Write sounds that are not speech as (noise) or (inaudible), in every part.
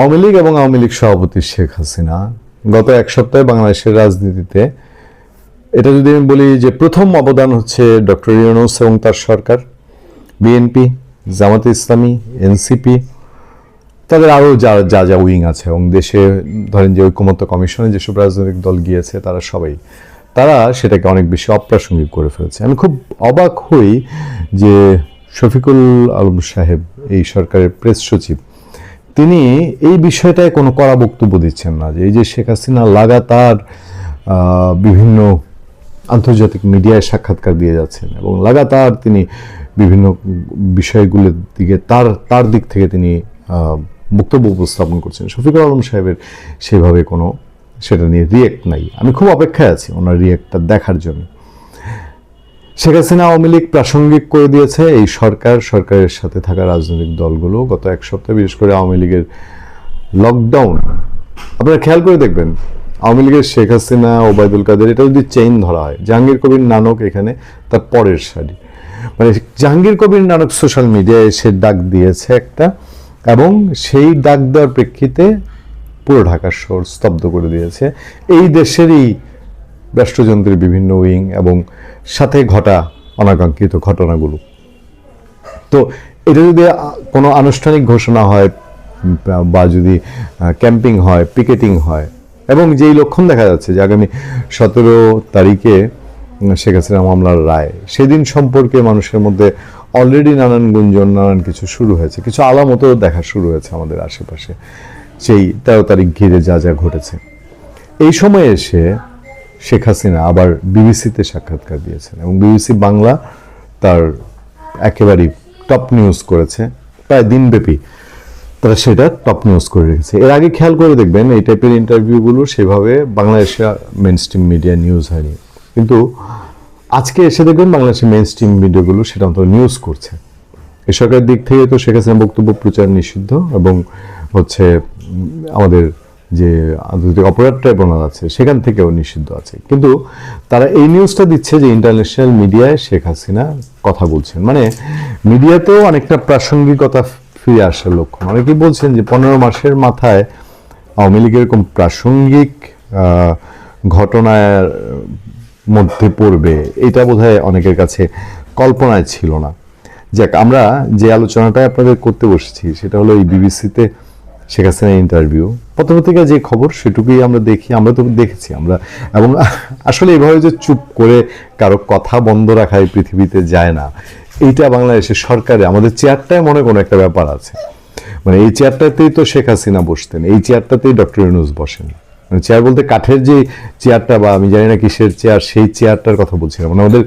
আওয়ামী লীগ এবং আওয়ামী লীগ সভাপতি শেখ হাসিনা গত এক সপ্তাহে বাংলাদেশের রাজনীতিতে, এটা যদি আমি বলি যে প্রথম অবদান হচ্ছে ডক্টর ইউনুস এবং তার সরকার, বিএনপি, জামাতে ইসলামী, এনসিপি, তাদের আরও যা যা যা উইং আছে এবং দেশে ধরেন যে ঐকমত্য কমিশনে যেসব রাজনৈতিক দল গিয়েছে, তারা সবাই, তারা সেটাকে অনেক বেশি অপ্রাসঙ্গিক করে ফেলেছে। আমি খুব অবাক হই যে শফিকুল আলম সাহেব, এই সরকারের প্রেস সচিব তিনি এই বিষয়টায় কোনো কড়া বক্তব্য দিচ্ছেন না যে এই যে শেখ হাসিনা লাগাতার বিভিন্ন আন্তর্জাতিক মিডিয়ায় সাক্ষাৎকার দিয়ে যাচ্ছেন এবং লাগাতার তিনি বিভিন্ন বিষয়গুলোর দিকে তার তার দিক থেকে তিনি বক্তব্য উপস্থাপন করছেন। শফিকুল আলম সাহেবের সেভাবে কোনো সেটা নিয়ে রিয়েক্ট নাই। আমি খুব অপেক্ষায় আছি ওনার রিয়েক্টটা দেখার জন্য। শেখ হাসিনা আওয়ামী লীগ প্রাসঙ্গিক করে দিয়েছে। এই সরকার, সরকারের সাথে থাকা রাজনৈতিক দলগুলো গত এক সপ্তাহে বিশেষ করে আওয়ামী লীগের লকডাউন আপনারা খেয়াল করে দেখবেন, আওয়ামী লীগের শেখ হাসিনা, ওবায়দুল কাদের, এটা যদি চেইন ধরা হয়, জাহাঙ্গীর কবির নানক এখানে তার পরের সারি মানে জাহাঙ্গীর কবির নানক সোশ্যাল মিডিয়ায় এসে ডাক দিয়েছে একটা, এবং সেই ডাক দেওয়ার প্রেক্ষিতে পুরো ঢাকার শহর স্তব্ধ করে দিয়েছে। এই দেশেরই রাষ্ট্রযন্ত্রের বিভিন্ন উইং এবং সাথে ঘটা অনাকাঙ্ক্ষিত ঘটনাগুলো। তো এটা যদি কোনো আনুষ্ঠানিক ঘোষণা হয় বা যদি ক্যাম্পিং হয়, পিকেটিং হয়, এবং যেই লক্ষণ দেখা যাচ্ছে যে আগামী সতেরো তারিখে শেখ হাসিনা মামলার রায়, সেদিন সম্পর্কে মানুষের মধ্যে অলরেডি নানান গুঞ্জন, নানান কিছু শুরু হয়েছে, কিছু আলামতও দেখা শুরু হয়েছে আমাদের আশেপাশে, সেই তেরো তারিখ ঘিরে যা যা ঘটেছে। এই সময়ে এসে শেখ হাসিনা আবার বিবিসিতে সাক্ষাৎকার দিয়েছেন এবং বিবিসি বাংলা তার একেবারেই টপ নিউজ করেছে, প্রায় দিনব্যাপী তারা সেটা টপ নিউজ করে রেখেছে। এর আগে খেয়াল করে দেখবেন এই টাইপের ইন্টারভিউগুলো সেভাবে বাংলাদেশে মেন স্ট্রিম মিডিয়া নিউজ হয়নি। কিন্তু আজকে এসে দেখবেন বাংলাদেশের মেন স্ট্রিম মিডিয়াগুলো সেটা অন্তত নিউজ করছে। সরকারের দিক থেকে তো শেখ হাসিনা বক্তব্য প্রচার নিষিদ্ধ এবং হচ্ছে আমাদের যে আন্তর্জাতিক অপরাধ ট্রাইব্যুনাল আছে, সেখান থেকেও নিষিদ্ধ আছে। কিন্তু তারা এই নিউজটা দিচ্ছে যে ইন্টারন্যাশনাল মিডিয়ায় শেখ হাসিনা কথা বলছেন। মানে মিডিয়াতেও অনেকটা প্রাসঙ্গিকতা ফিরে আসার লক্ষণ। অনেকেই বলছেন যে পনেরো মাসের মাথায় আওয়ামী লীগের এরকম প্রাসঙ্গিক ঘটনার মধ্যে পড়বে, এটা বোধহয় অনেকের কাছে কল্পনায় ছিল না। যাক, আমরা যে আলোচনাটা আপনাদের করতে বসেছি, সেটা হলো এই বিবিসিতে শেখ হাসিনা ইন্টারভিউ পত্রপত্রিকা যে খবর, সেটুকুই আমরা দেখি, আমরা তো দেখেছি, আমরা এবং (laughs) আসলে এভাবে যে চুপ করে কারও কথা বন্ধ রাখা এই পৃথিবীতে যায় না, এইটা বাংলাদেশের সরকারে, আমাদের চেয়ারটায় মনে কোনো একটা ব্যাপার আছে। মানে এই চেয়ারটাতেই তো শেখ হাসিনা বসতেন, এই চেয়ারটাতেই ডক্টর ইউনুস বসেন। মানে চেয়ার বলতে কাঠের যে চেয়ারটা বা আমি জানি না কিসের চেয়ার, সেই চেয়ারটার কথা বলছিলাম। মানে আমাদের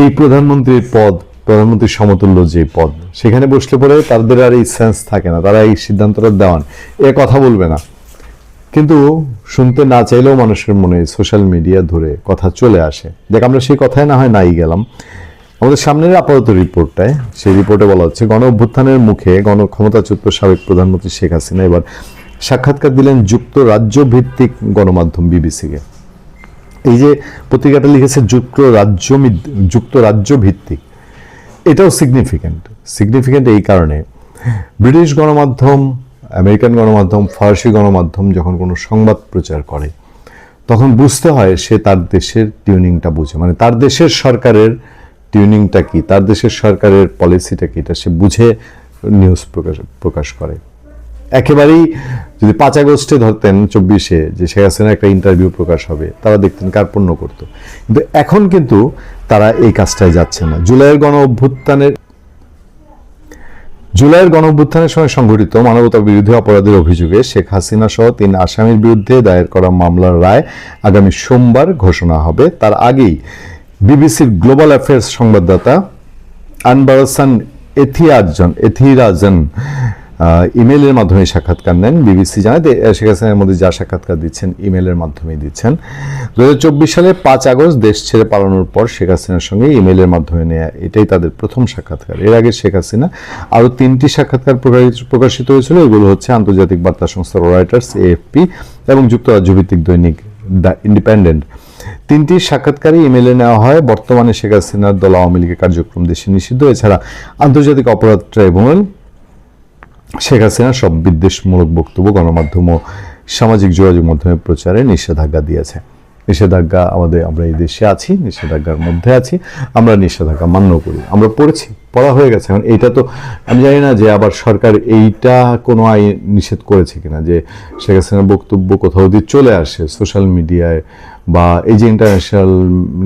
এই প্রধানমন্ত্রীর পদ প্রধানমন্ত্রীর সমতুল্য যে পদ, সেখানে বসলে পরে তাদের আর এই সেন্স থাকে না, তারা এই সিদ্ধান্তটা দেওয়ান। এ কথা বলবে না। কিন্তু শুনতে না চাইলেও মানুষের মনে সোশ্যাল মিডিয়া ধরে কথা চলে আসে। দেখ, আমরা সেই কথায় না হয় নাই গেলাম। আমাদের সামনের আপাতত রিপোর্টটায় সেই রিপোর্টে বলা হচ্ছে, গণ অভ্যুত্থানের মুখে গণ ক্ষমতাচ্যুত সাবেক প্রধানমন্ত্রী শেখ হাসিনা এবার সাক্ষাৎকার দিলেন যুক্তরাজ্য ভিত্তিক গণমাধ্যম বিবিসিকে। এই যে পত্রিকাটা লিখেছে যুক্তরাজ্য যুক্তরাজ্য ভিত্তিক এটাও সিগনিফিক্যান্ট সিগনিফিক্যান্ট এই কারণে। ব্রিটিশ গণমাধ্যম, আমেরিকান গণমাধ্যম, ফরাসি গণমাধ্যম যখন কোনো সংবাদ প্রচার করে, তখন বুঝতে হয় সে তার দেশের টিউনিংটা বুঝে। মানে তার দেশের সরকারের টিউনিংটা কি? তার দেশের সরকারের পলিসিটা কি? এটা সে বুঝে নিউজ প্রকাশ প্রকাশ করে। একেবারেই যদি পাঁচ আগস্টে ধরতেন চব্বিশে যে শেখ হাসিনার একটা ইন্টারভিউ প্রকাশ হবে, তারা দেখতেন কার্পণ্য করতো। কিন্তু এখন কিন্তু তারা এই কাজটায় যাচ্ছে না। জুলাইয়ের গণ অভ্যুত্থানের, জুলাইয়ের গণ অভ্যুত্থানের সময় সংঘটিত মানবতা বিরোধী অপরাধের অভিযোগে শেখ হাসিনা সহ তিন আসামির বিরুদ্ধে দায়ের করা মামলার রায় আগামী সোমবার ঘোষণা হবে। তার আগেই বিবিসির গ্লোবাল অ্যাফেয়ার্স সংবাদদাতা আনবারসান এথিয়াজন, এথিরাজন ইমেলের মাধ্যমে সাক্ষাৎকার নেন। বিবিসি জানায় শেখ হাসিনার মধ্যে যা সাক্ষাৎকার দিচ্ছেন ইমেলের মাধ্যমে দিচ্ছেন। দু হাজার চব্বিশ সালে পাঁচ আগস্ট দেশ ছেড়ে পালানোর পর শেখ হাসিনার সঙ্গে ইমেলের মাধ্যমে নেয়া, এটাই তাদের প্রথম সাক্ষাৎকার। এর আগে শেখ হাসিনা আরও তিনটি সাক্ষাৎকার প্রকাশিত- হয়েছিল। এগুলো হচ্ছে আন্তর্জাতিক বার্তা সংস্থা রয়টার্স, এএফপি এবং যুক্তরাজ্য ভিত্তিক দৈনিক দ্য ইন্ডিপেন্ডেন্ট। তিনটি সাক্ষাৎকারে ইমেলে নেওয়া হয়। বর্তমানে শেখ হাসিনার দল আওয়ামী লীগের কার্যক্রম দেশে নিষিদ্ধ। এছাড়া আন্তর্জাতিক অপরাধ ট্রাইব্যুনাল শেখ হাসিনা সব বিদ্বেষমূলক বক্তব্য গণমাধ্যম ও সামাজিক যোগাযোগ মাধ্যমে প্রচারে নিষেধাজ্ঞা দিয়েছে। নিষেধাজ্ঞা আমাদের, আমরা এই দেশে আছি, নিষেধাজ্ঞার মধ্যে আছি, আমরা নিষেধাজ্ঞা মান্য করি, আমরা পড়েছি, পড়া হয়ে গেছে। এখন এইটা তো, আমি জানি না যে আবার সরকার এইটা কোনো আইন নিষেধ করেছে কিনা, যে শেখ হাসিনার বক্তব্য কোথাও দিয়ে চলে আসে, সোশ্যাল মিডিয়ায় বা এই যে ইন্টারন্যাশনাল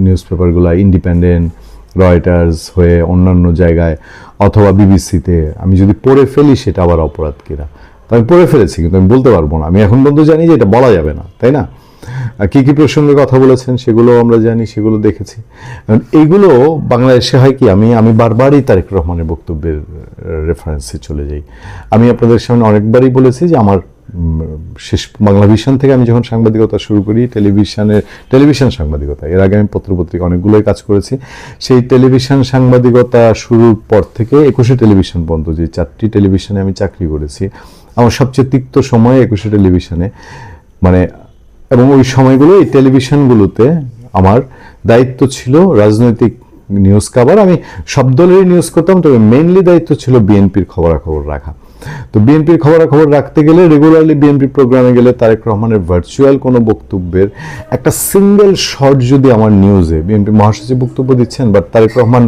নিউজ পেপারগুলো ইন্ডিপেন্ডেন্ট রয়টার্স হয়ে অন্যান্য জায়গায় অথবা বিবিসিতে, আমি যদি পড়ে ফেলি সেটা আবার অপরাধ কিনা? তো আমি পড়ে ফেলেছি, কিন্তু আমি বলতে পারব না। আমি এখন পর্যন্ত জানি যে এটা বলা যাবে না, তাই না? কী কী প্রসঙ্গে কথা বলেছেন সেগুলো আমরা জানি, সেগুলো দেখেছি। এইগুলো বাংলাদেশে হয় কি, আমি আমি বারবারই তারেক রহমানের বক্তব্যের রেফারেন্সে চলে যাই। আমি আপনাদের সামনে অনেকবারই বলেছি যে আমার শেষ বাংলা ভিশন থেকে আমি যখন সাংবাদিকতা শুরু করি, টেলিভিশনের, টেলিভিশন সাংবাদিকতা, এর আগে আমি পত্রপত্রিকা অনেকগুলোই কাজ করেছি, সেই টেলিভিশন সাংবাদিকতা শুরুর পর থেকে একুশে টেলিভিশন পর্যন্ত যে চারটি টেলিভিশনে আমি চাকরি করেছি, আমার সবচেয়ে তিক্ত সময় একুশে টেলিভিশনে। মানে এবং ওই সময়গুলো, এই টেলিভিশনগুলোতে আমার দায়িত্ব ছিল রাজনৈতিক নিউজ কাভার আমি সব দলেরই নিউজ করতাম, তবে মেইনলি দায়িত্ব ছিল বিএনপির খবরাখবর রাখা। তো বিএনপির খবরাখবর রাখতে গেলে রেগুলারলি বিএনপি প্রোগ্রামে গেলে তারেক রহমানের ভার্চুয়াল কোনো বক্তব্যের একটা সিঙ্গেল শর্ট যদি আমার নিউজে বিএনপি মহাসচিব বক্তব্য দিচ্ছেন বাট তারেক রহমান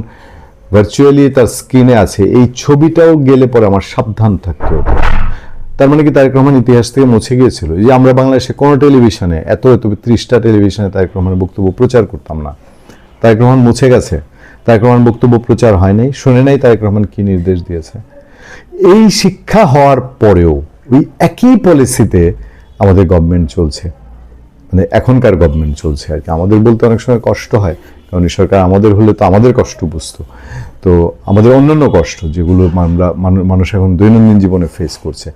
ভার্চুয়ালি তার স্ক্রিনে আছে, এই ছবিটাও গেলে পরে আমার সাবধান থাকতে হতো তার মানে কি তারেক রহমান ইতিহাস থেকে মুছে গিয়েছিল? যে আমরা বাংলাদেশে কোনো টেলিভিশনে এত এত ত্রিশটা টেলিভিশনে তারেক রহমানের বক্তব্য প্রচার করতাম না। তারেক রহমান মুছে গেছে। তারেক রহমান বক্তব্য প্রচার হয় নাই, শুনে নাই তারেক রহমান কি নির্দেশ দিয়েছে। এই শিক্ষা হওয়ার পরেও ওই একই পলিসিতে আমাদের গভর্নমেন্ট চলছে। মানে এখনকার গভর্নমেন্ট চলছে আর কি। আমাদের বলতে অনেক সময় কষ্ট হয়, কারণ এই সরকার আমাদের হলে তো আমাদের কষ্ট বুঝতো। তো আমাদের অন্যান্য কষ্ট যেগুলো আমরা মানুষ এখন দৈনন্দিন জীবনে ফেস করছে।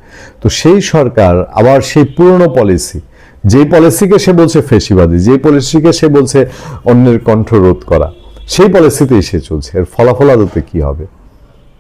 তো সেই সরকার আবার সেই পুরনো পলিসি যেই পলিসিকে সে বলছে ফেসিবাদী, যেই পলিসিকে সে বলছে অন্যের কণ্ঠ রোধ করা, সেই পলিসিতেই সে চলছে। এর ফলাফল আদতে কি হবে?